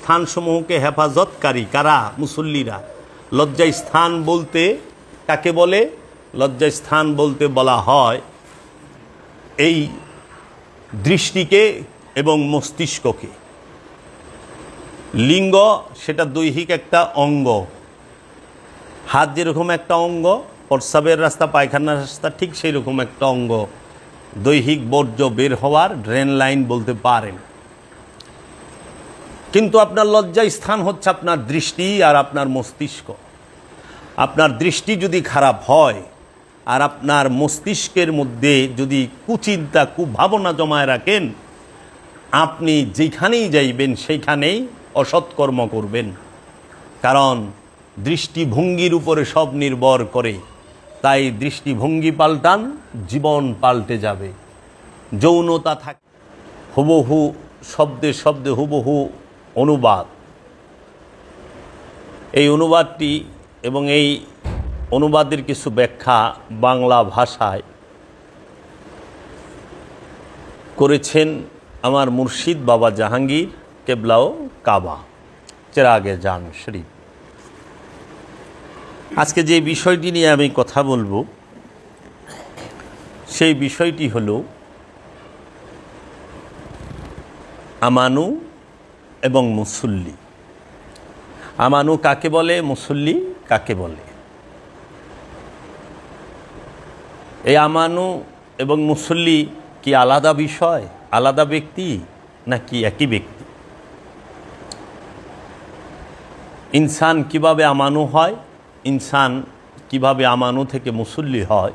স্থানসমূহকে হেফাজতকারী কারা? মুসল্লিরা। লজ্জা স্থান বলতে কাকে বলে? লজ্জা স্থান বলতে বলা হয় এই দৃষ্টিকে এবং মস্তিষ্ককে। লিঙ্গ সেটা দৈহিক একটা অঙ্গ। হাত যেরকম একটা অঙ্গ, প্রস্রাবের রাস্তা, পায়খানার রাস্তা ঠিক সেই রকম একটা অঙ্গ। দৈহিক বর্জ্য বের হওয়ার ড্রেন লাইন বলতে পারেন। কিন্তু আপনার লজ্জা স্থান হচ্ছে আপনার দৃষ্টি আর আপনার মস্তিষ্ক। আপনার দৃষ্টি যদি খারাপ হয় আর আপনার মস্তিষ্কের মধ্যে যদি কুচিন্তা, কুভাবনা জমায় রাখেন, আপনি যেখানেই যাইবেন সেইখানেই অসৎকর্ম করবেন। কারণ দৃষ্টিভঙ্গির উপরে সব নির্ভর করে। তাই দৃষ্টিভঙ্গি পাল্টান, জীবন পাল্টে যাবে। যৌনতা থাকে হুবহু শব্দে শব্দে হুবহু অনুবাদ। এই অনুবাদটি এবং এই অনুবাদের কিছু ব্যাখ্যা বাংলা ভাষায় করেছেন আমার মুর্শিদ বাবা জাহাঙ্গীর, কেবলাও কাবা। চেরাগে যান শরীফ। আজকে যে বিষয়টি নিয়ে আমি কথা বলব, সেই বিষয়টি হলো, আমানু এবং মুসল্লি। আমানু কাকে বলে, মুসল্লি কাকে বলে? এই আমানু এবং মুসল্লি কি আলাদা বিষয়, আলাদা ব্যক্তি, নাকি একই ব্যক্তি? ইনসান কীভাবে আমানু হয়, ইনসান কীভাবে আমানু থেকে মুসল্লি হয়,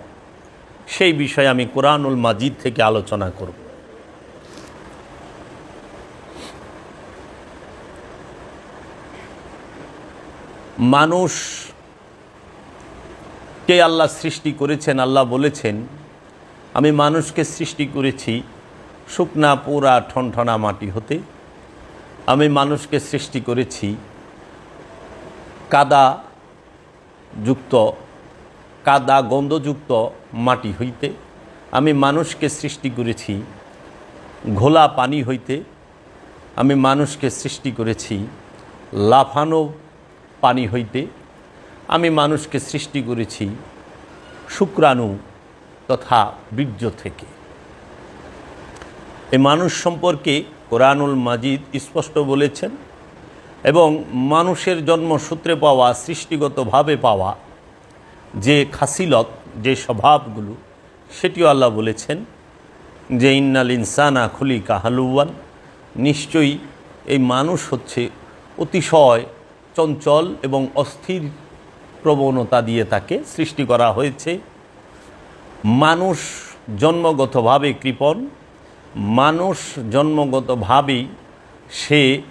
সেই বিষয়ে আমি কোরআনুল মাজিদ থেকে আলোচনা করব। মানুষ কে আল্লাহ সৃষ্টি করেছেন, আল্লাহ বলেছেন, আমি মানুষকে সৃষ্টি করেছি শুকনা, পোড়া, ঠনঠনা মাটি হতে। আমি মানুষকে সৃষ্টি করেছি কাদা যুক্ত, কাদা গন্ধযুক্ত মাটি হইতে। আমি মানুষকে সৃষ্টি করেছি ঘোলা পানি হইতে। আমি মানুষকে সৃষ্টি করেছি লাফানো পানি হইতে আমি মানুষকে সৃষ্টি করেছি শুক্রাণু তথা বীর্য থেকে। এই মানুষ সম্পর্কে কোরআনুল মাজিদ স্পষ্ট বলেছেন এবং মানুষের জন্মসূত্রে পাওয়া, সৃষ্টিগতভাবে পাওয়া যে খাসিলত, যে স্বভাবগুলো, সেটিও আল্লাহ বলেছেন যে ইন্নাল ইনসানা খুলি কাহালুয়ান নিশ্চয়ই এই মানুষ হচ্ছে অতিশয় চঞ্চল এবং অস্থির প্রবণতা দিয়ে তাকে সৃষ্টি করা হয়েছে। মানুষ জন্মগতভাবে কৃপণ, মানুষ জন্মগতভাবেই সে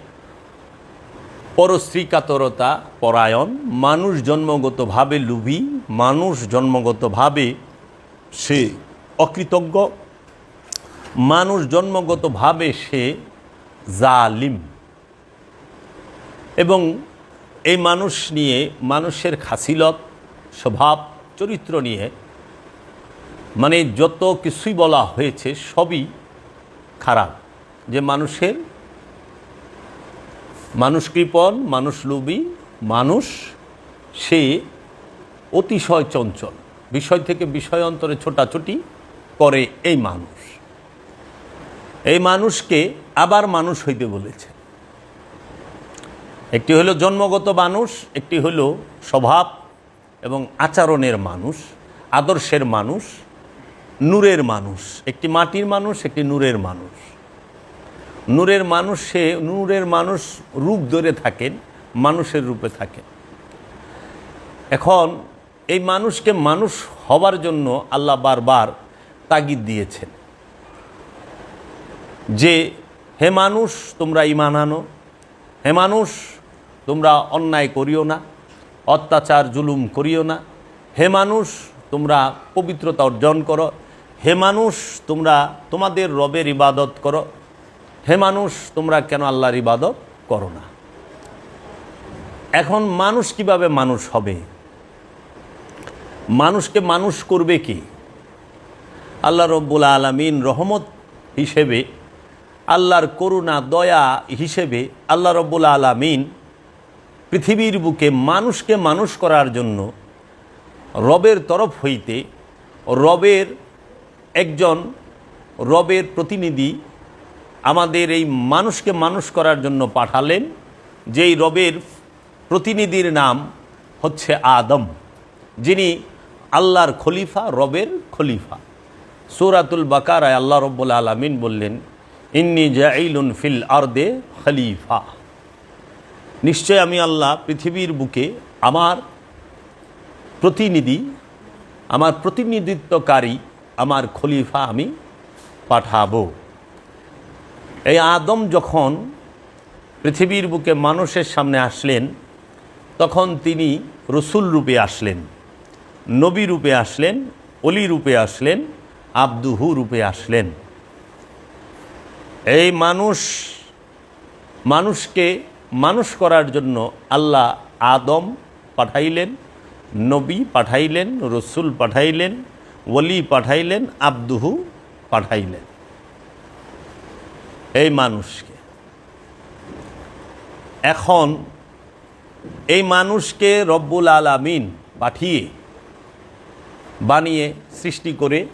পরশ্রীকাতরতা, পরায়ণ, মানুষ জন্মগতভাবে লুভী, মানুষ জন্মগতভাবে সে অকৃতজ্ঞ, মানুষ জন্মগতভাবে সে জালিম এবং এই মানুষ নিয়ে, মানুষের খাসিলত, স্বভাব, চরিত্র নিয়ে মানে যত কিছুই বলা হয়েছে, সবই খারাপ। যে মানুষের, মানুষ কৃপণ, মানুষ লোভী, মানুষ, সে অতিশয় চঞ্চল। বিষয় থেকে বিষয় অন্তরে ছোটাছুটি করে এই মানুষ। এই মানুষকে আবার মানুষ হইতে বলেছে। একটি হলো জন্মগত মানুষ, একটি হলো স্বভাব এবং আচরণের মানুষ, আদর্শের মানুষ, নূরের মানুষ। একটি মাটির মানুষ, একটি নূরের মানুষ। নূরের মানুষ সে, নূরের মানুষ রূপ ধরে থাকেন, মানুষের রূপে থাকেন। এখন এই মানুষকে মানুষ হবার জন্য আল্লাহ বারবার তাগিদ দিয়েছেন যে, হে মানুষ, তোমরা ইমান আনো। হে মানুষ তোমরা অন্যায় করিও না, অত্যাচার, জুলুম করিও না। হে মানুষ, তোমরা পবিত্রতা অর্জন করো। হে মানুষ, তোমরা তোমাদের রবের ইবাদত করো। হে মানুষ, তোমরা কেন আল্লাহর ইবাদত করো না? এখন মানুষ কীভাবে মানুষ হবে? মানুষকে মানুষ করবে কি? আল্লাহ রব্বুল আলমিন রহমত হিসেবে, আল্লাহর করুণা, দয়া হিসেবে আল্লাহ রব্বুল আলামিন পৃথিবীর বুকে মানুষকে মানুষ করার জন্য রবের তরফ হইতে রবের একজন রবের প্রতিনিধি আমাদের এই মানুষকে মানুষ করার জন্য পাঠালেন, যেই রবের প্রতিনিধির নাম হচ্ছে আদম, যিনি আল্লাহর খলিফা, রবের খলিফা। সূরাতুল বাকারায় আল্লাহ রব্বুল আলমিন বললেন, ইন্নি জাইলুন ফিল আর্দে খলিফা। নিশ্চয় আমি আল্লাহ পৃথিবীর বুকে আমার প্রতিনিধি, আমার প্রতিনিধিত্বকারী, আমার খলিফা আমি পাঠাবো। এই আদম যখন পৃথিবীর বুকে মানুষের সামনে আসলেন, তখন তিনি রসুল রূপে আসলেন, নবী রূপে আসলেন, অলি রূপে আসলেন, আব্দুহু রূপে আসলেন। এই মানুষ, মানুষকে মানুষ করার জন্য আল্লাহ আদম পাঠাইলেন, নবী পাঠাইলেন, রসুল পাঠাইলেন, ওলি পাঠাইলেন, আব্দুহু পাঠাইলেন। এই মানুষকে। এখন এই মানুষকে রব্বুল আলামিন পাঠিয়ে, বানিয়ে, সৃষ্টি করে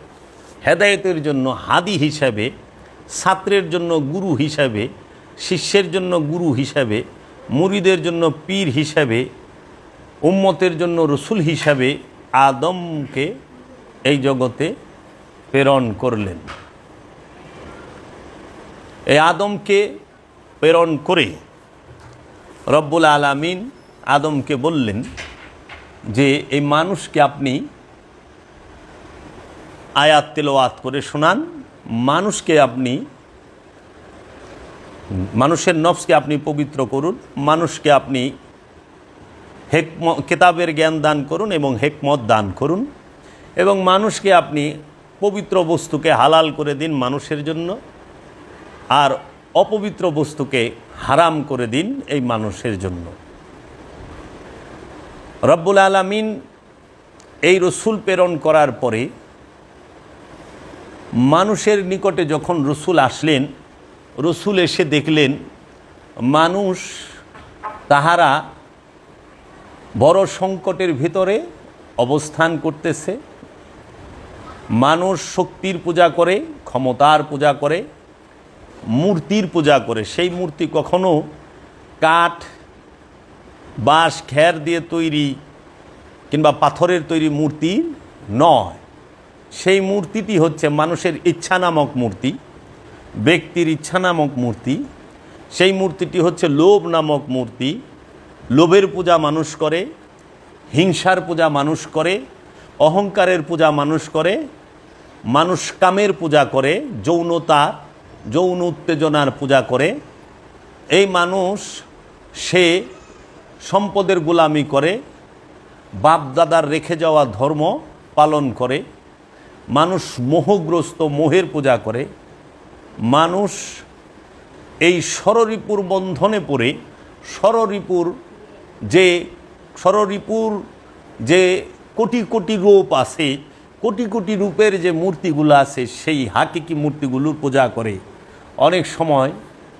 হেদায়েতের জন্য হাদি হিসাবে, ছাত্রের জন্য গুরু হিসাবে শিষ্যের জন্য গুরু হিসাবে, মুরিদের জন্য পীর হিসাবে, উম্মতের জন্য রসুল হিসাবে আদমকে এই জগতে প্রেরণ করলেন। এই আদমকে প্রেরণ করে রব্বুল আলামিন আদমকে বললেন যে, এই মানুষকে আপনি আয়াত তেলোয়াত করে শোনান। মানুষকে আপনি মানুষের নফসকে আপনি পবিত্র করুন, মানুষকে আপনি হেকম কেতাবের জ্ঞান দান করুন এবং হেকমত দান করুন এবং মানুষকে আপনি পবিত্র বস্তুকে হালাল করে দিন মানুষের জন্য আর অপবিত্র বস্তুকে হারাম করে দিন এই মানুষের জন্য। রব্বুল আলমিন এই রসুল প্রেরণ করার পরে মানুষের নিকটে যখন রসুল আসলেন রসুল এসে দেখলেন, মানুষ তাহারা বড় সংকটের ভিতরে অবস্থান করতেছে। মানুষ শক্তির পূজা করে, ক্ষমতার পূজা করে, মূর্তির পূজা করে। সেই মূর্তি কখনো কাঠ, বাঁশ খ্যার দিয়ে তৈরি কিংবা পাথরের তৈরি মূর্তি নয়। সেই মূর্তিটি হচ্ছে মানুষের ইচ্ছা নামক মূর্তি। ব্যক্তির ইচ্ছা নামক মূর্তি, সেই মূর্তিটি হচ্ছে লোভ নামক মূর্তি। লোভের পূজা মানুষ করে, হিংসার পূজা মানুষ করে, অহংকারের পূজা মানুষ করে, মানুষ কামের পূজা করে, যৌনতা, যৌন উত্তেজনার পূজা করে। এই মানুষ, সে সম্পদের গোলামি করে বাপ দাদার রেখে যাওয়া ধর্ম পালন করে, মানুষ মোহগ্রস্ত মোহের পূজা করে মানুষ এই ষড়রিপুর বন্ধনে পড়ে ষড়রিপুর যে ষড়রিপুর যে কোটি কোটি রূপ আছে, কোটি কোটি রূপের যে মূর্তিগুলো আছে, সেই হাকিকি মূর্তিগুলোর পূজা করে। অনেক সময়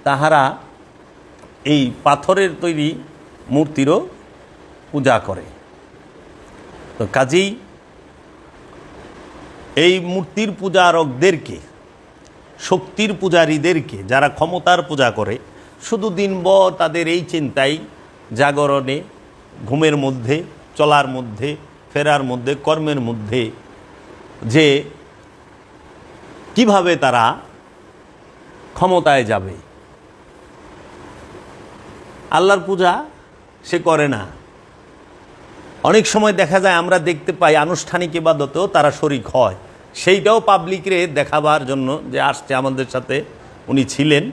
তাহারা এই পাথরের তৈরি মূর্তিরও পূজা করে। তো কাজেই এই মূর্তির পূজারকদেরকে শক্তির পূজারীদেরকে যারা ক্ষমতার পূজা করে, শুধু দিনভর তাদের এই চিন্তাই জাগরণে, ঘুমের মধ্যে, চলার মধ্যে, ফেরার মধ্যে, কর্মের মধ্যে, যে কীভাবে তারা ক্ষমতায় যাবে। আল্লাহর পূজা সে করে না। অনেক সময় দেখা যায় আমরা দেখতে পাই আনুষ্ঠানিক ইবাদতেও তারা শরিক হয়। সেইটাও পাবলিকরে দেখাবার জন্য যে আসছে আমাদের সাথে, উনি ছিলেন।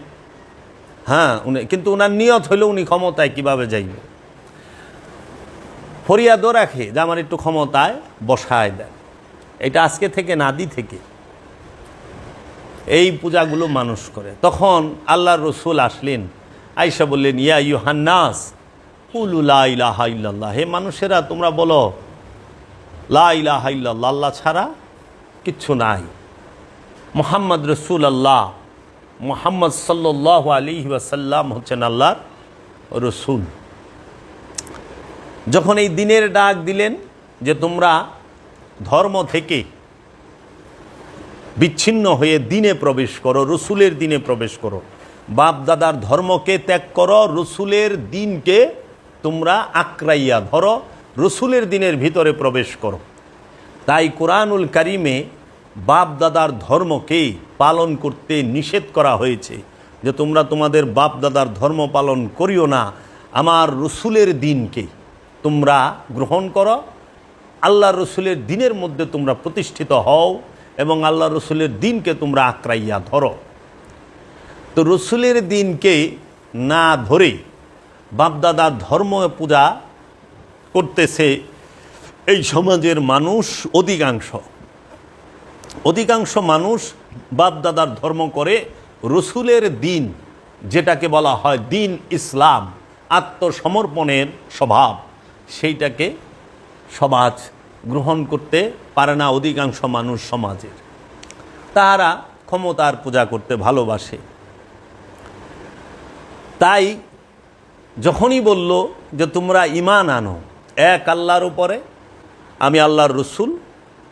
হ্যাঁ উনি, কিন্তু ওনার নিয়ত হইল উনি ক্ষমতায় কীভাবে যাইবে। ফরিয়াদও রাখে যে আমার একটু ক্ষমতায় বসায় দেন। এটা আজকে থেকে নাদি থেকে। এই পূজাগুলো মানুষ করে। তখন আল্লাহর রসুল আসলেন আইসা বললেন, ইয়া ইউহান্নাস ইলাহা হে মানুষেরা, তোমরা বলো, লা ইলাহা আল্লাহ ছাড়া কিচ্ছু নাই। মোহাম্মদ রসুল আল্লাহ মোহাম্মদ সাল্লাহ আলী ওয়াসাল্লাম হচ্ছেন আল্লাহর রসুল। যখন এই দিনের ডাক দিলেন যে তোমরা ধর্ম থেকে বিচ্ছিন্ন হয়ে দিনে প্রবেশ করো, রসুলের দিনে প্রবেশ করো বাপ দাদার ধর্মকে ত্যাগ করো, রসুলের দিনকে তোমরা আক্রাইয়া ধরো, রসুলের দিনের ভিতরে প্রবেশ করো। তাই কোরআনুল কারিমে বাপ দাদার ধর্মকে পালন করতে নিষেধ করা হয়েছে যে তোমরা তোমাদের বাপ দাদার ধর্ম পালন করিও না, আমার রসুলের দিনকে তোমরা গ্রহণ করো, আল্লাহ রসুলের দিনের মধ্যে তোমরা প্রতিষ্ঠিত হও এবং আল্লাহ রসুলের দিনকে তোমরা আক্রাইয়া ধরো। তো রসুলের দিনকে না ধরে বাপদাদার ধর্ম পূজা করতেছে এই সমাজের মানুষ অধিকাংশ। অধিকাংশ মানুষ বাপদাদার ধর্ম করে রসুলের দিন, যেটাকে বলা হয় দিন ইসলাম, আত্মসমর্পণের স্বভাব, সেইটাকে সমাজ গ্রহণ করতে পারে না অধিকাংশ মানুষ সমাজের। তাহারা ক্ষমতার পূজা করতে ভালোবাসে। তাই যখনই বলল যে তোমরা ইমান আনো, এক আল্লাহর উপরে, আমি আল্লাহর রসুল,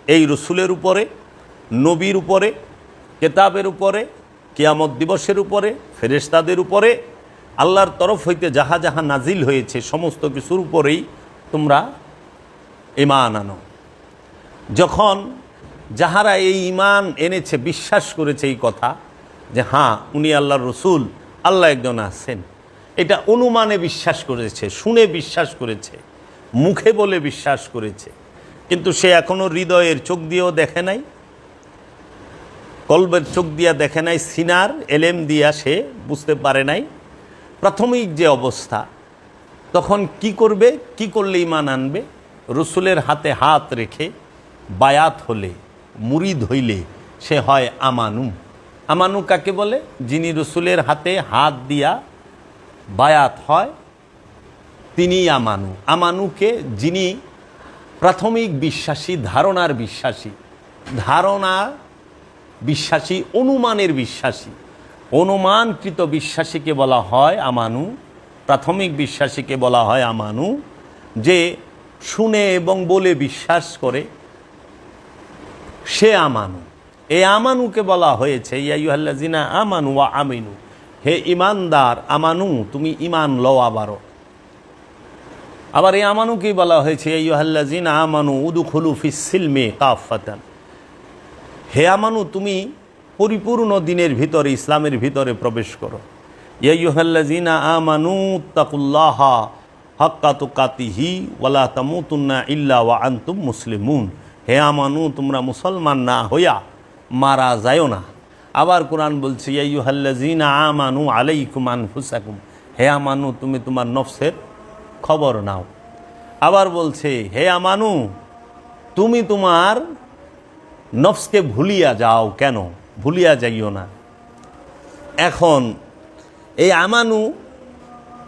এই রসুলের উপরে নবীর উপরে, কেতাবের উপরে, কিয়ামত দিবসের উপরে, ফেরেশতাদের উপরে, আল্লাহর তরফ হইতে যাহা যাহা নাজিল হয়েছে, সমস্ত কিছুর উপরেই তোমরা ইমান আনো। যখন যাহারা এই ইমান এনেছে, বিশ্বাস করেছে এই কথা, যে হ্যাঁ উনি আল্লাহর রসুল, আল্লাহ একজন আছেন। এটা অনুমানে বিশ্বাস করেছে, শুনে বিশ্বাস করেছে, মুখে বলে বিশ্বাস করেছে। কিন্তু সে এখনও হৃদয়ের চোখ দিয়েও দেখে নাই কলবের চোখ দিয়া দেখে নাই, সিনার এলেম দিয়া সে বুঝতে পারে নাই। প্রাথমিক যে অবস্থা, তখন কি করবে, কি করলে ইমান আনবে? রসুলের হাতে হাত রেখে বায়াত হলে, মুরিদ হইলে সে হয় আমানু। আমানু কাকে বলে? যিনি রসুলের হাতে হাত দিয়া বায়াত হয়, তিনি আমানু। আমানুকে যিনি প্রাথমিক বিশ্বাসী, ধারণার বিশ্বাসী। ধারণা বিশ্বাসী, অনুমানের বিশ্বাসী। অনুমানকৃত বিশ্বাসীকে বলা হয় আমানু, প্রাথমিক বিশ্বাসীকে বলা হয় আমানু, যে শুনে এবং বলে বিশ্বাস করে, সে আমানু। এ আমানুকে বলা হয়েছে ইয়াইহাল্লাজিনা আমানু ওয়া আমিনু। হে ইমানদার, আমানু, তুমি ইমান লও আবারও। আবার এই আমানুকেই বলা হয়েছে ইয়াইহাল্লাজিনা আমানু উদুখুলু ফিসিলমে কাফাতান হে আমানু, তুমি পরিপূর্ণ দিনের ভিতরে, ইসলামের ভিতরে প্রবেশ করো। ইয়াইহাল্লাজিনা আমানু তাকুল্লাহা হাক্কা তুকাতিহি ওয়ালা তামুতুন্না ইল্লা ওয়া আন্তুম মুসলিমুন। হে আমানু, তোমরা মুসলমান না হইয়া মারা যায়ও না। আবার কোরআন বলছে ইয়াইহাল্লাজিনা আমানু আলাইকুম আনফুসাকুম। হে আমানু, তুমি তোমার নফসের খবর নাও। আবার বলছে, হে আমানু, তুমি তোমার নফসকে ভুলিয়া যাও কেন? ভুলিয়া যাইও না। এখন এই আমানু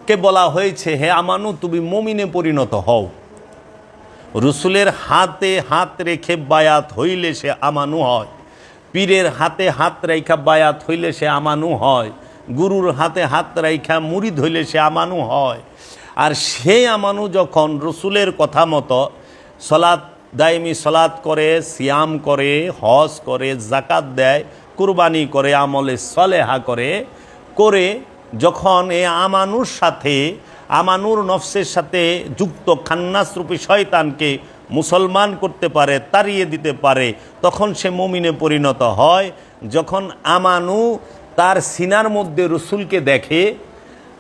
কে বলা হয়েছে, হে আমানু, তুমি মমিনে পরিণত হও। রসুলের হাতে হাত রেখে বায়াত হইলে সে আমানু হয়। পীরের হাতে হাত রেখা বায়াত হইলে সে আমানু হয়। গুরুর হাতে হাত রেখা মুড়ি ধইলে সে আমানু হয়। আর সেই আমানু যখন রসুলের কথা মতো সলাৎ দায়মি সলাৎ করে, সিয়াম করে, হজ করে জাকাত দেয়, কুরবানি করে, আমলে সলেহা করে করে যখন এ আমানুর সাথে, আমানুর নফসের সাথে যুক্ত খান্নাসরূপী শয়তানকে মুসলমান করতে পারে, তাড়িয়ে দিতে পারে, তখন সে মমিনে পরিণত হয়। যখন আমানু তার সিনার মধ্যে রসুলকে দেখে,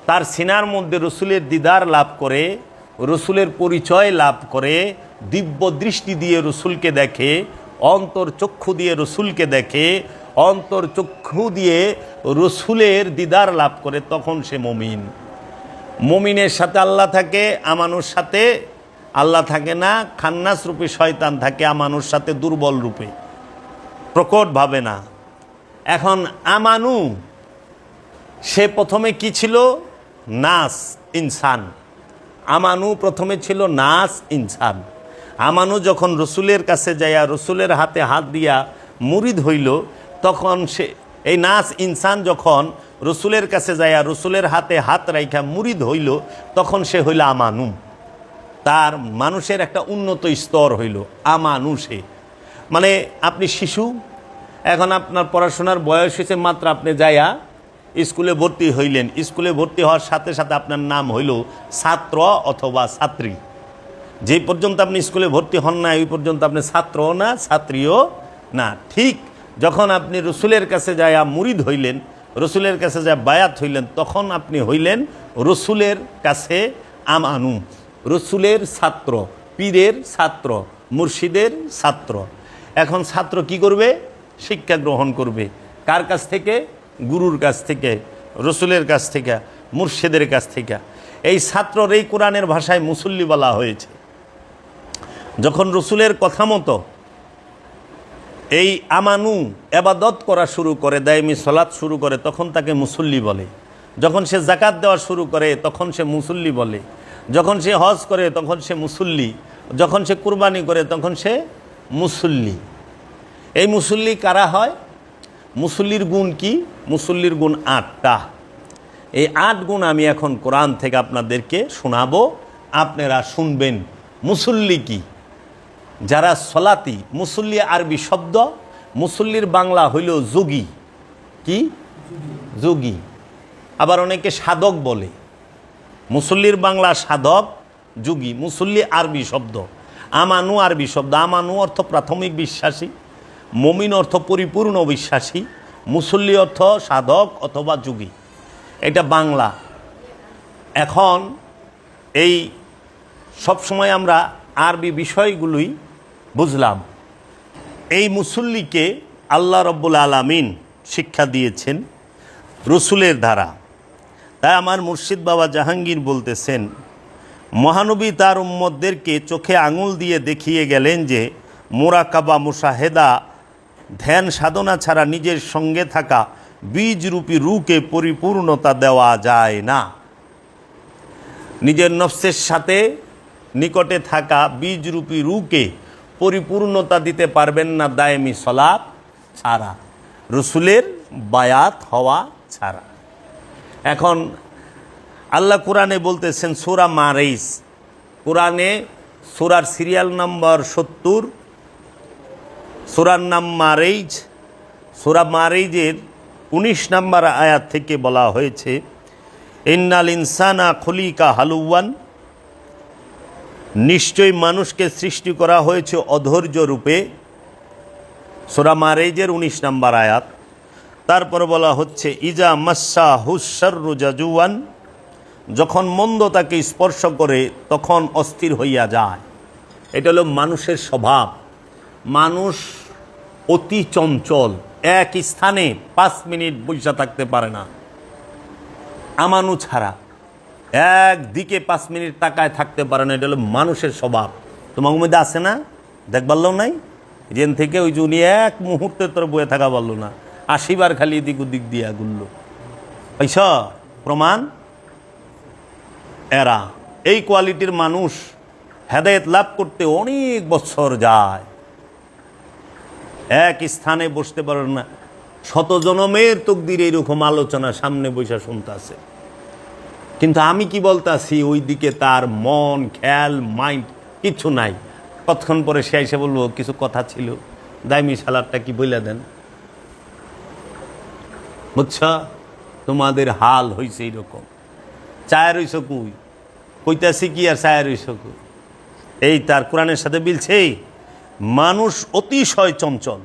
তার সিনার মধ্যে রসুলের দিদার লাভ করে রসুলের পরিচয় লাভ করে, দিব্য দৃষ্টি দিয়ে রসুলকে দেখে, অন্তর চক্ষু দিয়ে রসুলকে দেখে, অন্তর চক্ষু দিয়ে রসুলের দিদার লাভ করে, তখন সে মমিন। মমিনের সাথে আল্লাহ থাকে আমানুর সাথে আল্লাহ থাকে না, খান্নাস রূপে শয়তান থাকে আমানুর সাথে দুর্বল রূপে। প্রকটভাবে না। এখন আমানু, সে প্রথমে কি ছিল? নাস, ইনসান। আমানু প্রথমে ছিল নাস ইনসান। আমানু যখন রসুলের কাছে যাইয়া রসুলের হাতে হাত দিয়া মুরিদ হইল তখন সে, এই নাচ ইনসান যখন রসুলের কাছে যাইয়া রসুলের হাতে হাত রাইখা মুরিদ হইল তখন সে হইল আমানু। তার মানুষের একটা উন্নত স্তর হইল আমানুষে মানে আপনি শিশু, এখন আপনার পড়াশোনার বয়স হয়েছে মাত্র আপনি যাইয়া স্কুলে ভর্তি হইলেন। স্কুলে ভর্তি হওয়ার সাথে সাথে আপনার নাম হইল ছাত্র অথবা ছাত্রী। যে পর্যন্ত আপনি স্কুলে ভর্তি হন না ওই পর্যন্ত আপনি ছাত্রও না, ছাত্রীও না। ঠিক যখন আপনি রসুলের কাছে যায় মুরিদ হইলেন, রসুলের কাছে যায় বায়াত হইলেন, তখন আপনি হইলেন রসুলের কাছে আমানু। রসুলের ছাত্র, পীরের ছাত্র, মুর্শিদের ছাত্র। এখন ছাত্র কি করবে? শিক্ষা গ্রহণ করবে। কার কাছ থেকে? গুরুর কাছ থেকে, রসুলের কাছ থেকে, মুর্শিদের কাছ থেকে। এই ছাত্রর এই কোরআনের ভাষায় মুসল্লি বলা হয়েছে। যখন রসুলের কথা মতো এই আমানু এবাদত করা শুরু করে, দায়মি সলাৎ শুরু করে, তখন তাকে মুসল্লি বলে। যখন সে জাকাত দেওয়া শুরু করে, তখন সে মুসল্লি বলে। যখন সে হজ করে, তখন সে মুসল্লি। যখন সে কুরবানি করে, তখন সে মুসল্লি। এই মুসল্লি কারা হয়? মুসল্লির গুণ কি? মুসল্লির গুণ আটটা। এই আট গুণ আমি এখন কোরআন থেকে আপনাদেরকে শোনাবো। আপনারা শুনবেন মুসল্লি কি? যারা সলাতি, মুসল্লি আরবি শব্দ, মুসল্লির বাংলা হইল যোগী। কি? যোগী। আবার অনেকে সাধক বলে। মুসল্লির বাংলা সাধক, যুগী, মুসল্লি আরবি শব্দ। আমানু আরবি শব্দ। আমানু অর্থ প্রাথমিক বিশ্বাসী। মমিন অর্থ পরিপূর্ণ বিশ্বাসী, মুসল্লি অর্থ সাধক অথবা যুগী। এটা বাংলা। এখন এই সবসময় আমরা আরবি বিষয়গুলোই বুঝলাম। এই মুসল্লিকে আল্লাহ রব্বুল আলামিন শিক্ষা দিয়েছেন রসুলের দ্বারা। তাই আমার মুর্শিদ বাবা জাহাঙ্গীর বলতেছেন, মহানবী তার উম্মদদেরকে চোখে আঙুল দিয়ে দেখিয়ে গেলেন যে মোরাকাবা মুশাহেদা ধ্যান সাধনা ছাড়া নিজের সঙ্গে থাকা বীজরূপী রুকে পরিপূর্ণতা দেওয়া যায় না। নিজের নফসের সাথে নিকটে থাকা বীজরূপী রুকে পরিপূর্ণতা দিতে পারবেন না দায়েমি সলাপ ছাড়া, রসুলের বায়াত হওয়া ছাড়া। এখন আল্লাহ কোরআনে বলতেছেন, সুরা মারেইস। কোরআনে সুরার সিরিয়াল নম্বর সত্তর সুরার নাম মারেইজ, সুরা মারেইজের উনিশ নম্বর আয়াত থেকে বলা হয়েছে, ইন্নাল ইনসানা খলিকা হালুয়ান নিশ্চয়ই মানুষকে সৃষ্টি করা হয়েছে অধৈর্য রূপে, সোরা মারেজের উনিশ নম্বর আয়াত। তারপর বলা হচ্ছে, ইজা মাসা হুসারু জাজুয়ান যখন মন্দ তাকে স্পর্শ করে তখন অস্থির হইয়া যায়। এটা হলো মানুষের স্বভাব। মানুষ অতি চঞ্চল, এক স্থানে পাঁচ মিনিট বৈশা থাকতে পারে না। আমানু ছাড়া একদিকে পাঁচ মিনিট তাকায় থাকতে পারে না, এটা হলো মানুষের স্বভাব। তোমার মধ্যে আছে না? দেখবারলেও নাই? যেন থেকে ওই উনি এক মুহূর্তে তোর বয়ে থাকা পারল না। আশিবার খালি এদিক ওদিক দিয়া গুললো পাইছ? প্রমাণ? এরা। এই কোয়ালিটির মানুষ হেদায়েত লাভ করতে অনেক বছর যায়। এক স্থানে বসতে পারেন না। শত জনমের তকদির এইরকম আলোচনা সামনে বৈশা শুনতেছে কিন্তু আমি কি বলতাছি ওই দিকে তার মন, খেয়াল, মাইন্ড কিছু নাই। কতক্ষণ পরে সে এসে বলব, কিছু কথা ছিল? দাইমি সালাদটা কি বইলা দেন? বুঝছ, তোমাদের হাল হয়েছে এইরকম চায় রইছ কুই? কইতাছি কি আর চায় রইছ কুই? এই তার কোরআনের সাথে মিলছে? মানুষ অতিশয় চঞ্চল।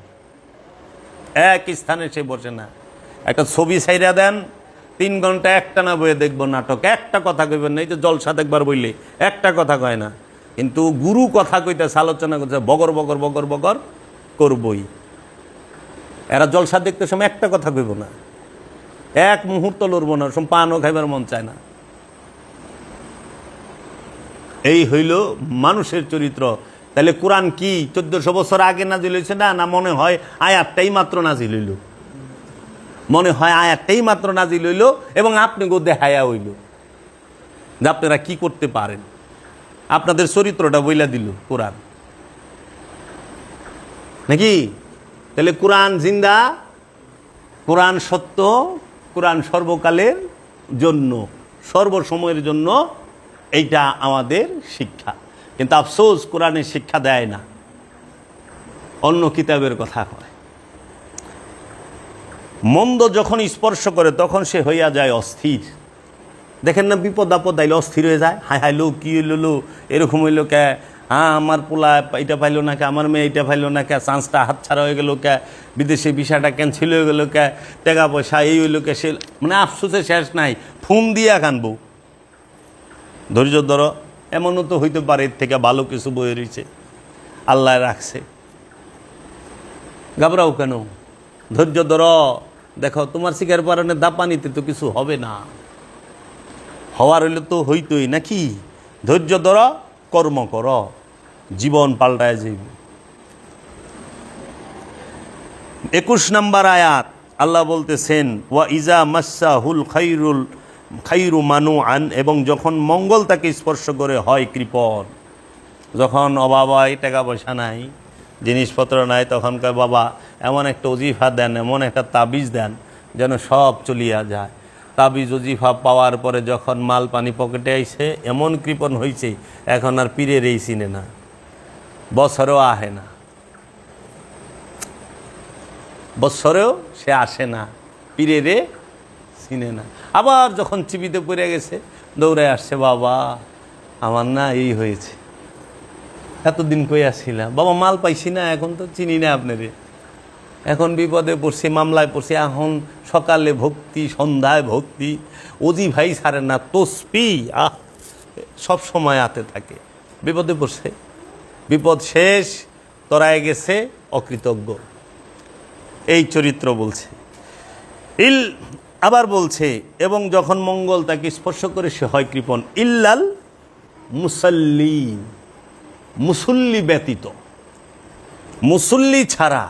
এক স্থানে সে বসে না। একটা ছবি ছাইরা দেন, তিন ঘণ্টা একটা না বইয়ে দেখব নাটক। একটা কথা কইবেন না, এই যে জলসা দেখবার বইলে একটা কথা কয় না। কিন্তু গুরু কথা কইতেছে, আলোচনা করছে বগর বগর বগর বগর করবই। এরা জলসা দেখতে সময় একটা কথা কইব না। এক মুহূর্ত লড়বো না সব পানও খাইবার মন চায় না। এই হইল মানুষের চরিত্র। তাহলে কোরআন কি চোদ্দশো বছর আগে নাজিল হয়েছে? না না, মনে হয় আয়াতটাই মাত্র নাজিল হইল। মনে হয় আয়াতটাই মাত্র নাজিল হইল এবং আপনি গো দেখায়া হইল যে আপনারা কি করতে পারেন। আপনাদের চরিত্রটা বইলা দিল কোরআন। নাকি? তাহলে কোরআন জিন্দা, কোরআন সত্য, কোরআন সর্বকালের জন্য, সর্বসময়ের জন্য এইটা আমাদের শিক্ষা। কিন্তু আফসোস কোরআনে শিক্ষা দেয় না। অন্য কিতাবের কথা কয়। মন্দ যখন স্পর্শ করে তখন সে হইয়া যায় অস্থির। দেখেন না, বিপদ আপদ আইলে অস্থির হয়ে যায়। হাই হাই লো কি হইল এরকম হইল কে? হ্যাঁ আমার পোলা এটা পাইলো না কে? আমার মেয়ে এটা পাইলো না কে? চান্সটা হাতছাড়া হয়ে গেল কে? বিদেশে ভিসাটা ক্যান্সেল হয়ে গেল কে? টাকা পয়সা এই হইল কে? সে মানে আফসোসে শেষ নাই। ফোন দিয়া কানবো। ধৈর্য ধরো। এমনও তো হইতে পারে, এর থেকে ভালো কিছু বয়ে রয়েছে আল্লাহ রাখছে। ঘাবড়াও কেন? ধৈর্য ধর। দেখো, তোমার শিকার পারণে দাপানিতে তো কিছু হবে না। হওয়ার হইলে তো হইতই, নাকি? ধৈর্য ধর, কর্ম কর। জীবন পাল্টায় যাইবে। একুশ নম্বর আয়াত, আল্লাহ বলতেছেন, ওয়া ইজা মাসা হুল খাইরুল খাইরু মানু আন এবং যখন মঙ্গল তাকে স্পর্শ করে, হয় কৃপণ। যখন অভাব হয় টাকা পয়সা নাই, জিনিসপত্র নাই তখনকার বাবা, এমন একটা অজিফা দেন, এমন একটা তাবিজ দেন, যেন সব চলিয়া যায়। তাবিজ অজিফা পাওয়ার পরে যখন মাল পানি পকেটে আইছে, এমন কৃপণ হয়েছে এখন আর পীরের এই চিনে না, বছরেও আহে না। বৎসরেও সে আসে না, পীরেরে চিনে না। আবার যখন চিবিতে পড়ে গেছে দৌড়ে আসছে, বাবা, আমার না এই হয়েছে। এতদিন কই আসছিলাম? বাবা, মাল পাইছি না, এখন তো চিনি না আপনারে। এখন বিপদে পড়ছি, মামলায় পড়ছি, এখন সকালে ভক্তি, সন্ধ্যায় ভক্তি। অজি ভাই ছাড়ে না তসপি আহ, সব সময় আতে থাকে। বিপদে পড়ছে। বিপদ শেষ, তরায় গেছে, অকৃতজ্ঞ। এই চরিত্র বলছে। ইল আবার বলছে, এবং যখন মঙ্গল তাকে স্পর্শ করে, সে হয় কৃপণ। ইল্লাল মুসল্লি মুসল্লি ব্যতীত। মুসল্লি ছাড়া।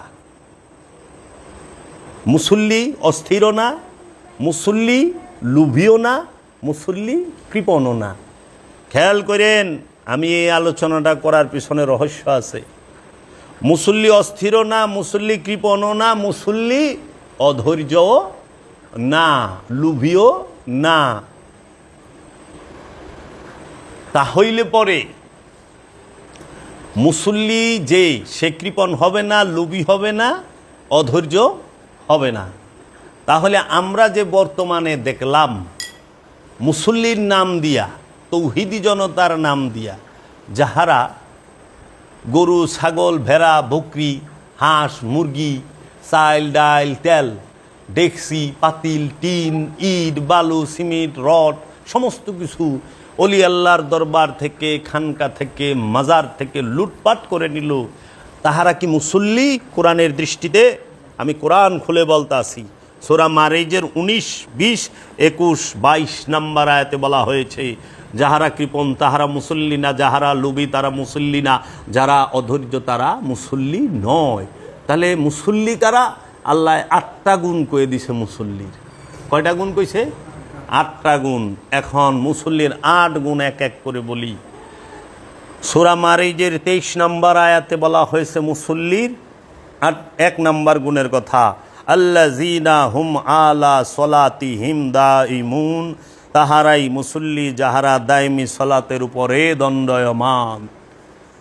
মুসল্লি অস্থিরও না, মুসল্লি লুভিও না, মুসল্লি কৃপণও না। খেয়াল করেন, আমি এই আলোচনাটা করার পিছনে রহস্য আছে। মুসল্লি অস্থিরও না, মুসল্লি কৃপণও না, মুসল্লি অধৈর্যও না লুভিও না। তাহইলে পরে মুসল্লি যে, সে কৃপণ হবে না লুবি হবে না, অধৈর্য হবে না। তাহলে আমরা যে বর্তমানে দেখলাম, মুসল্লির নাম দিয়া, তৌহিদি জনতার নাম দিয়া, যাহারা গরু, ছাগল, ভেড়া, বকরি, হাঁস, মুরগি, চাইল, ডাইল, তেল ডেকসি, পাতিল, টিন, ইট, বালু, সিমেন্ট, রড, সমস্ত কিছু অলি আল্লাহর দরবার থেকে, খানকা থেকে, মাজার থেকে লুটপাট করে নিল। তাহারা কি মুসল্লি? কোরআনের দৃষ্টিতে আমি কোরআন খুলে বলতে আসি সোরা মারেজের উনিশ, বিশ, একুশ, বাইশ নাম্বার আয়াতে বলা হয়েছে, যাহারা কৃপণ তাহারা মুসল্লি না, যাহারা লুবি তারা মুসল্লি না, যারা অধৈর্য তারা মুসল্লি নয়। তাহলে মুসল্লি কারা? আল্লাহ আটটা গুণ কয়ে দিছে মুসল্লির। কয়টা গুণ কইছে? আটটা গুণ। এখন মুসল্লির আট গুণ এক এক করে বলি। সোরা মারিজের তেইশ নম্বর আয়াতে বলা হয়েছে মুসল্লির আট এক নম্বর গুণের কথা। আল্লা জিনা হুম আলা সলাতি হিম দা ইমুন তাহারাই মুসল্লি যাহারা দায়মি সলাতের উপরে দণ্ডয়মান।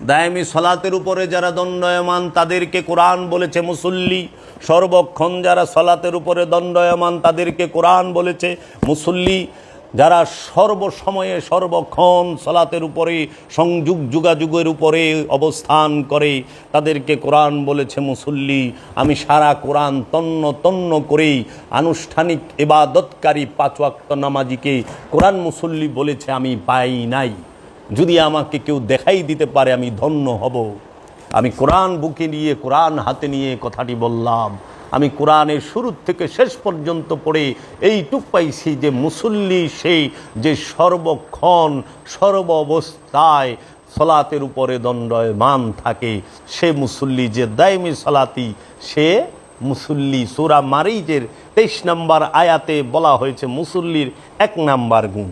দায়মি সলাতের উপরে যারা দণ্ডয়মান, তাদেরকে কোরআন বলেছে মুসল্লি। সর্বক্ষণ যারা সলাতের উপরে দণ্ডয়মান তাদেরকে কোরআন বলেছে, মুসল্লি যারা সর্বসময়ে সর্বক্ষণ সলাতের উপরে, সংযুগ যোগাযোগের উপরে অবস্থান করে, তাদেরকে কোরআন বলেছে, মুসল্লি, আমি সারা কোরআন তন্ন তন্ন করেই আনুষ্ঠানিক এবাদতকারী পাঁচওয়াক্ত নামাজিকে কোরআন মুসল্লি বলেছে, আমি পাই নাই। যদি আমাকে কেউ দেখাই দিতে পারে, আমি ধন্য হব। আমি কোরআন বুকে নিয়ে, কোরআন হাতে নিয়ে কথাটি বললাম। আমি কোরআনের শুরু থেকে শেষ পর্যন্ত পড়ে এইটুক পাইছি যে মুসল্লি সেই যে সর্বক্ষণ সর্ব অবস্থায় সলাতের উপরে দণ্ডয়মান থাকে, সে মুসল্লি যে দায়মি সলাতি, সে মুসল্লি সুরা মারিজের তেইশ নম্বর আয়াতে বলা হয়েছে মুসল্লির এক নাম্বার গুণ।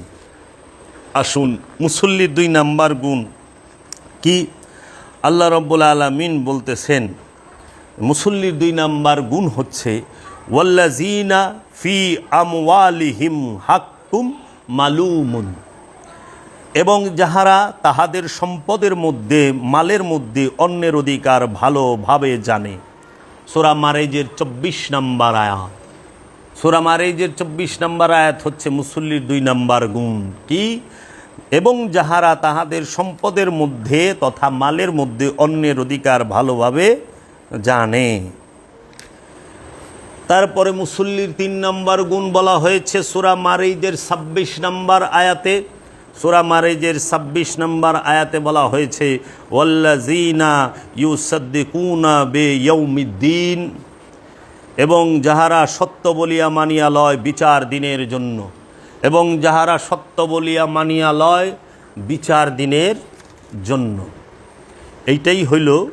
আসুন, মুসল্লির দুই নাম্বার গুণ কি? আল্লাহ রব্বুল আলমিন বলতেছেন, মুসল্লির দুই নাম্বার গুণ হচ্ছে ওয়াল্লাজিনা ফি আমওয়ালিহিম হাক্কুম মালুমুন। এবং যাহারা তাহাদের সম্পদের মধ্যে, মালের মধ্যে অন্যের অধিকার ভালোভাবে জানে। সোরা মারেজের চব্বিশ নম্বর আয়াত। সোরা মারেজের চব্বিশ নম্বর আয়াত হচ্ছে মুসল্লির দুই নম্বর গুণ। কি? এবং যাহারা তাহাদের সম্পদের মধ্যে তথা মালের মধ্যে অন্যের অধিকার ভালোভাবে জানে। তারপরে মুসল্লির তিন নম্বর গুণ বলা হয়েছে, সুরা মারেজের ছাব্বিশ নম্বর আয়াতে। সুরা মারেজের ছাব্বিশ নম্বর আয়াতে বলা হয়েছে ওয়াল্লাজিনা বে এবং যাহারা সত্য বলিয়া মানিয়া লয় বিচার দিনের জন্য। এবং যাহারা সত্য বলিয়া মানিয়া লয়, বিচার দিনের জন্য। এইটাই হইল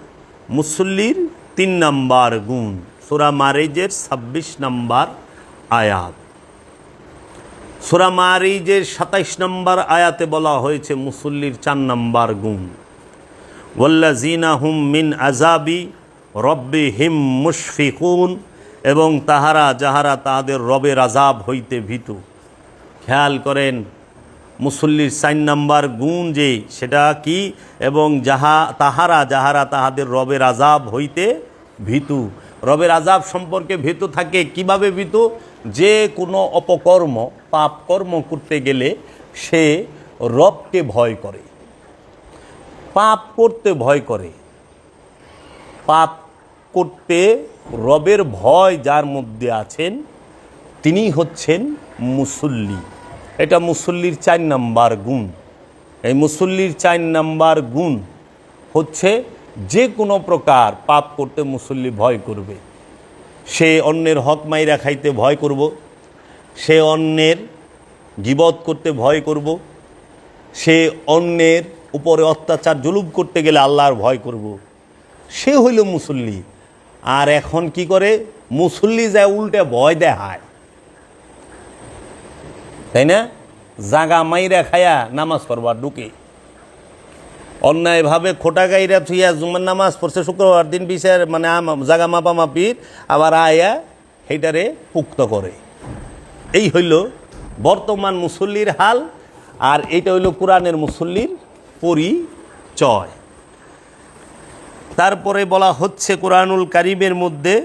মুসল্লির তিন নাম্বার গুণ। সুরা মারিজের ছাব্বিশ নাম্বার আয়াত। সুরা মারিজের সাতাইশ নম্বর আয়াতে বলা হয়েছে মুসল্লির চার নাম্বার গুণ। ওয়াল্লাজিনা হুম মিন আজাবি রব্বি হিম মুশফিকুন এবং তাহারা, যাহারা তাহাদের রবের আজাব হইতে ভীতু। খেয়াল করেন, মুসল্লির সাইন নাম্বার গুণ যে, সেটা কি? এবং যাহা তাহারা, যাহারা তাহাদের রবের আজাব হইতে ভীতু। রবের আজাব সম্পর্কে ভীতু থাকে, কীভাবে ভীতু? যে কোনো অপকর্ম, পাপ কর্ম করতে গেলে সে রবকে ভয় করে। পাপ করতে ভয় করে। পাপ করতে রবের ভয় যার মধ্যে আছেন, তিনি হচ্ছেন মুসল্লি। এটা মুসল্লির চার নাম্বার গুণ। এই মুসল্লির চার নাম্বার গুণ হচ্ছে যে কোনো প্রকার পাপ করতে মুসল্লি ভয় করবে। সে অন্যের হক মাইরা খাইতে ভয় করব। সে অন্যের গিবত করতে ভয় করব। সে অন্যের উপরে অত্যাচার জুলুম করতে গেলে আল্লাহর ভয় করব। সে হইল মুসল্লি। আর এখন কি করে? মুসল্লি যায় উল্টে ভয় দেখায়। তাই না? জাগা মাইরা খায়া নামাজ পড়বার ঢুকে। অন্যায়ভাবে খোটা গাইরা থুইয়া জুমার নামাজ পড়ছে শুক্রবার, দিন বিচার মানে জাগা মাপা মাপির, আবার আয়া সেইটারে পুক্ত করে। এই হইল বর্তমান মুসল্লির হাল, আর এইটা হইল কোরআনের মুসল্লির পরিচয়। তারপরে বলা হচ্ছে কোরআনুল কারিমের মধ্যে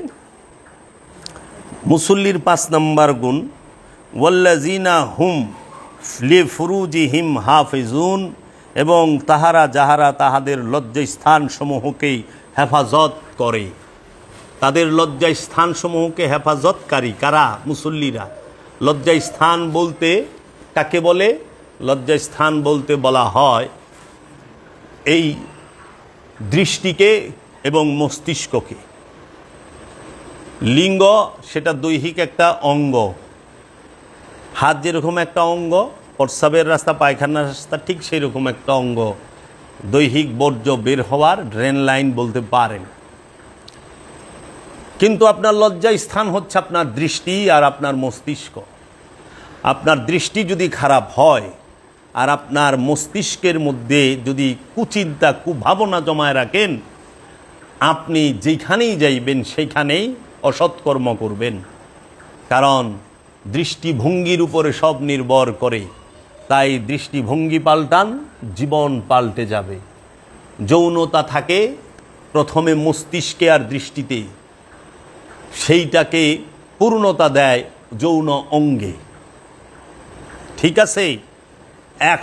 মুসল্লির পাঁচ নম্বর গুণ। ওয়াল্লাজিনা হুম লি ফুরুজি হিম হাফিজুন এবং তাহারা যাহারা তাহাদের লজ্জা স্থানসমূহকেই হেফাজত করে। তাদের লজ্জা স্থানসমূহকে হেফাজতকারী কারা? মুসল্লিরা। লজ্জা স্থান বলতে কাকে বলে? লজ্জা স্থান বলতে বলা হয় এই দৃষ্টিকে এবং মস্তিষ্ককে। লিঙ্গ সেটা দৈহিক একটা অঙ্গ। হাত যেরকম একটা অঙ্গ, প্রস্রাবের রাস্তা, পায়খানার রাস্তা ঠিক সেই রকম একটা অঙ্গ। দৈহিক বর্জ্য বের হওয়ার ড্রেন লাইন বলতে পারেন। কিন্তু আপনার লজ্জা স্থান হচ্ছে আপনার দৃষ্টি আর আপনার মস্তিষ্ক। আপনার দৃষ্টি যদি খারাপ হয় আর আপনার মস্তিষ্কের মধ্যে যদি কুচিন্তা, কুভাবনা জমায় রাখেন, আপনি যেখানেই যাইবেন সেইখানেই অসৎকর্ম করবেন। কারণ দৃষ্টিভঙ্গির উপরে সব নির্ভর করে। তাই দৃষ্টিভঙ্গি পাল্টান, জীবন পাল্টে যাবে। যৌনতা থাকে প্রথমে মস্তিষ্কে আর দৃষ্টিতে। সেইটাকে পূর্ণতা দেয় যৌন অঙ্গে। ঠিক আছে? এখন